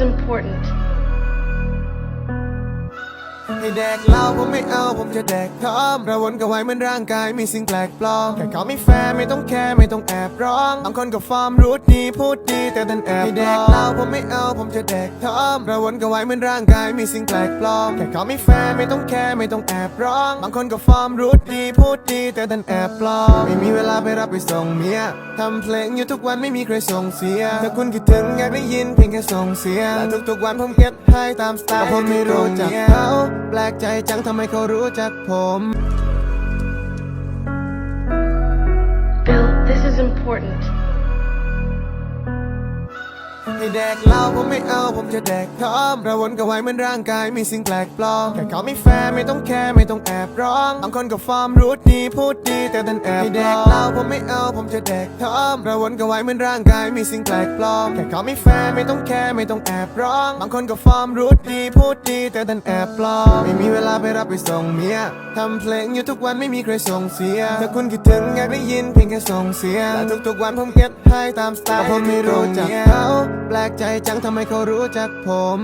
important. ให้แดกเหล้าผมไม่เอาผมจะแดกทอมระวนกับไว้เหมือนร่างกายมีสิ่งแปลกปลอมแค่เขาไม่แฟร์ไม่ต้องแคร์ไม่ต้องแอบร้องบางคนก็ฟอร์มรู้ดีพูดดีแต่ดันแอบให้แดกเหล้าผมไม่เอาผมจะแดกทอมระวนกับไว้เหมือนร่างกายมีสิ่งแปลกปลอมแค่เขาไม่แฟร์ไม่ต้องแคร์ไม่ต้องแอบร้องบางคนก็ฟอร์มรู้ดีพูดดีแต่ดันแอบปลอมไม่มีเวลาไปรับไปส่งเมียทำเพลงอยู่ทุกวันไม่มีใครส่งเสียถ้าคุณคิดถึงอยากได้ยินเพียงแค่ส่งเสียงและทุกๆวันผมเก็บให้ตามสไตล์แต่ผมไม่รู้จักเขาแปลกใจจังทำไมเขารู้จักผม Bill, this is important. ให้แดกเหล้าผมไม่เอาผมจะแดกทอมระวนกับไว้เหมือนร่างกายมีสิ่งแปลกปลอมแค่เขาไม่แฟร์ไม่ต้องแคร์ไม่ต้องแอบร้องบางคนก็ฟอร์มรู้ดีพูดดีแต่ดันแอบให้แดกเหล้าผมไม่เอาผมจะแดกทอมระวนกับไว้เหมือนร่างกายมีสิ่งแปลกปลอมแค่เขาไม่แฟร์ไม่ต้องแคร์ไม่ต้องแอบร้องบางคนก็ฟอร์มรู้ดีพูดดีแต่ดันแอบปลอมไม่มีเวลาไปรับไปส่งเมียทำเพลงอยู่ทุกวันไม่มีใครส่งเสียถ้าคุณคิดถึงอยากได้ยินเพียง ค่ส่งเสียงและทุกๆวันผมเก็บให้ตามสไตล์แต่ผมไม่รู้จักเขาแปลกใจจังทำไมเขารู้จักผม